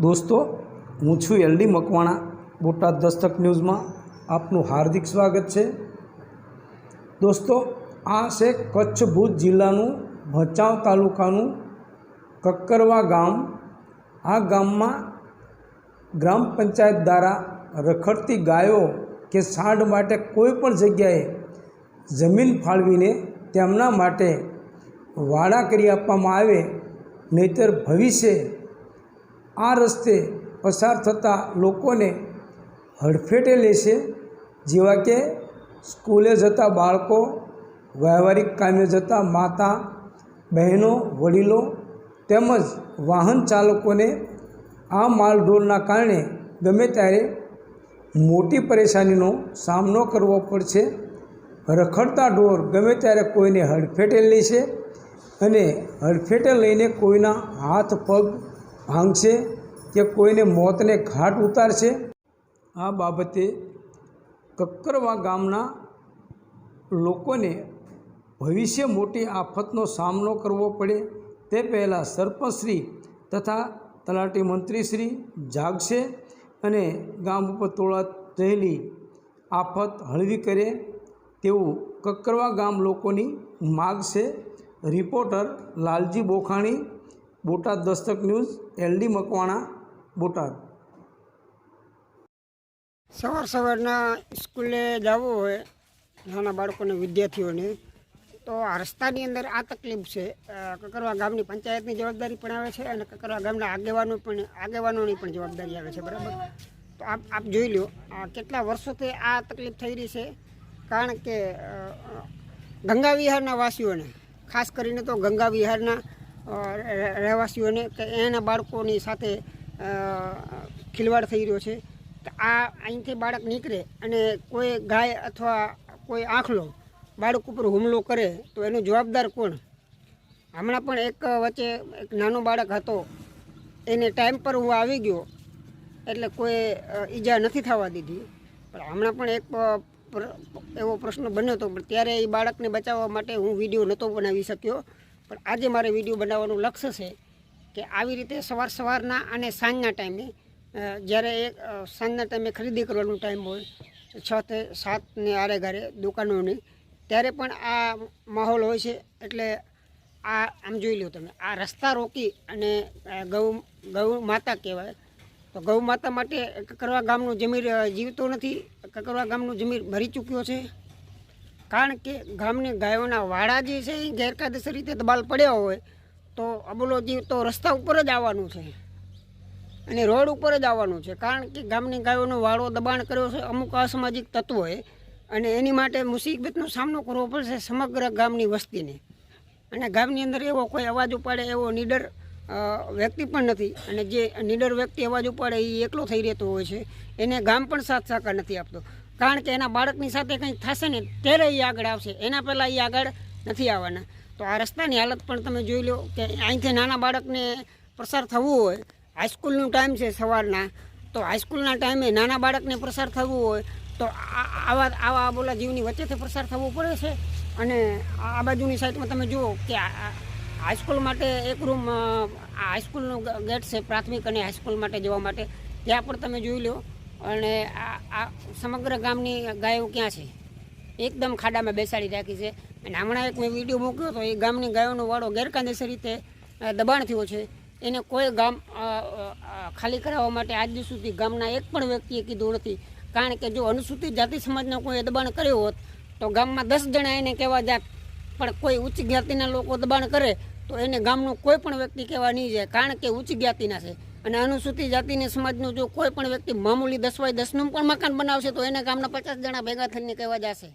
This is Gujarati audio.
દોસ્તો, હું છું એલડી મકવાણા, બોટાદ દસ્તક ન્યૂઝમાં આપનું હાર્દિક સ્વાગત છે. દોસ્તો, આ છે કચ્છ ભુજ જિલ્લાનું ભચાઉ તાલુકાનું કક્કરવા ગામ. આ ગામમાં ગ્રામ પંચાયત દ્વારા રખડતી ગાયો કે સાંઢ માટે કોઈ પણ જગ્યાએ જમીન ફાળવીને તેમના માટે વાડા કરી આપવામાં આવે, નહીતર ભવિષ્ય આ રસ્તે પસાર થતા લોકોને હડફેટે લેશે જેવા કે સ્કૂલે જતા બાળકો, વ્યવહારિક કામે જતા માતા, બહેનો, વડીલો તેમજ વાહન ચાલકોને આ માલઢોળના કારણે ગમે ત્યારે મોટી પરેશાનીનો સામનો કરવો પડશે. રખડતા ઢોર ગમે ત્યારે કોઈને હડફેટે લેશે અને હડફેટે લઈને કોઈના હાથ પગ ભાંગશે કે કોઈને મોતને ઘાટ ઉતારશે? આ બાબતે કક્કરવા ગામના લોકોને ભવિષ્ય મોટી આફતનો સામનો કરવો પડે. તે પહેલાં સરપંચશ્રી તથા તલાટી મંત્રીશ્રી જાગશે અને ગામ ઉપર તોળા રહેલી આફત હળવી કરે તેવું કક્કરવા ગામ લોકોની માગ છે reporter Lalji Bokhani Botad Dastak news LD Makwana, Botad. સવાર સવારના સ્કૂલે જવું હોય, નાના બાળકોને, વિદ્યાર્થીઓને, તો આ રસ્તાની અંદર આ તકલીફ છે. કકરવા ગામની પંચાયતની જવાબદારી પણ આવે છે અને કકરવા ગામના આગેવાનો પણ, આગેવાનોની પણ જવાબદારી આવે છે, બરાબર? તો આપ આપ જોઈ લો કેટલા વર્ષોથી આ તકલીફ થઈ રહી છે. કારણ કે ગંગા વિહારના વાસીઓને, ખાસ કરીને તો ગંગા વિહારના રહેવાસીઓને કે એના બાળકોની સાથે ખિલવાડ થઈ રહ્યો છે. આ અહીંથી બાળક નીકળે અને કોઈ ગાય અથવા કોઈ આંખલો બાળક ઉપર હુમલો કરે, તો એનો જવાબદાર કોણ? હમણાં પણ એક વચ્ચે એક નાનો બાળક હતો. એને ટાઈમ પર હું આવી ગયો, એટલે કોઈ ઈજા નથી થવા દીધી. પણ હમણાં પણ એક એવો પ્રશ્ન બન્યો હતો. પણ ત્યારે એ બાળકને બચાવવા માટે હું વીડિયો નહોતો બનાવી શક્યો. પણ આજે મારે વીડિયો બનાવવાનું લક્ષ્ય છે કે આવી રીતે સવાર સવારના અને સાંજના ટાઈમે જ્યારે એક સાંજના ટાઈમે ખરીદી કરવાનો ટાઈમ હોય, છ થી સાતને આરે ઘરે દુકાનોની, ત્યારે પણ આ માહોલ હોય છે. એટલે આ, આમ જોઈ લો તમે, આ રસ્તા રોકી અને ગૌ ગૌ માતા કહેવાય. તો ગૌ માતા માટે કકરવા ગામનું જમીર જીવતો નથી. કકરવા ગામનું જમીર ભરી ચૂક્યો છે. કારણ કે ગામની ગાયોના વાડા જે છે એ ગેરકાયદેસર રીતે દબાલ પડ્યા હોય તો અબોલો જીવ તો રસ્તા ઉપર જ આવવાનું છે. અને રોડ ઉપર જ આવવાનું છે. કારણ કે ગામની ગાયોનો વાળો દબાણ કર્યો છે અમુક અસામાજિક તત્વોએ અને એની માટે મુસીબતનો સામનો કરવો પડશે સમગ્ર ગામની વસ્તીને. અને ગામની અંદર એવો કોઈ અવાજ ઉપાડે એવો નીડર વ્યક્તિ પણ નથી. અને જે નીડર વ્યક્તિ અવાજ ઉપાડે એ એકલો થઈ રહેતો હોય છે. એને ગામ પણ સાથ સાકાર નથી આપતો. કારણ કે એના બાળકની સાથે કંઈક થશે ને ત્યારે એ આગળ આવશે. એના પહેલાં એ આગળ નથી આવવાના. તો આ રસ્તાની હાલત પણ તમે જોઈ લો કે અહીંથી નાના બાળકને પ્રસાર થવું હોય હાઈસ્કૂલનું ટાઈમ છે સવારના, તો હાઈસ્કૂલના ટાઈમે નાના બાળકને પ્રસાર થવું હોય, તો આવા આવા બોલા જીવની વચ્ચેથી પ્રસાર થવું પડે છે. અને આ બાજુની સાઈડમાં તમે જુઓ કે હાઈસ્કૂલ માટે એક રૂમ હાઈસ્કૂલનું ગેટ છે પ્રાથમિક અને હાઈસ્કૂલ માટે જવા માટે. ત્યાં પણ તમે જોઈ લો અને આ સમગ્ર ગામની ગાયો ક્યાં છે? એકદમ ખાડામાં બેસાડી રાખી છે. અને હમણાં એક મેં વીડિયો મૂક્યો હતો, એ ગામની ગાયોનો વાળો ગેરકાયદેસર રીતે દબાણ થયો છે. એને કોઈ ગામ ખાલી કરાવવા માટે આજ સુધી ગામના એક પણ વ્યક્તિએ કીધું નથી. કારણ કે જો અનુસૂચિત જાતિ સમાજના કોઈ દબાણ કર્યો હોત, તો ગામમાં દસ જણા એને કહેવા જાત. પણ કોઈ ઉચ્ચ જ્ઞાતિના લોકો દબાણ કરે, તો એને ગામનું કોઈ પણ વ્યક્તિ કહેવા નહીં જાય. કારણ કે ઉચ્ચ જ્ઞાતિના છે. અને અનુસૂચિત જાતિની સમાજનું જો કોઈ પણ વ્યક્તિ મામૂલી દસ બાય દસનું પણ મકાન બનાવશે તો એને ગામના પચાસ જણા ભેગા થઈને કહેવા જશે.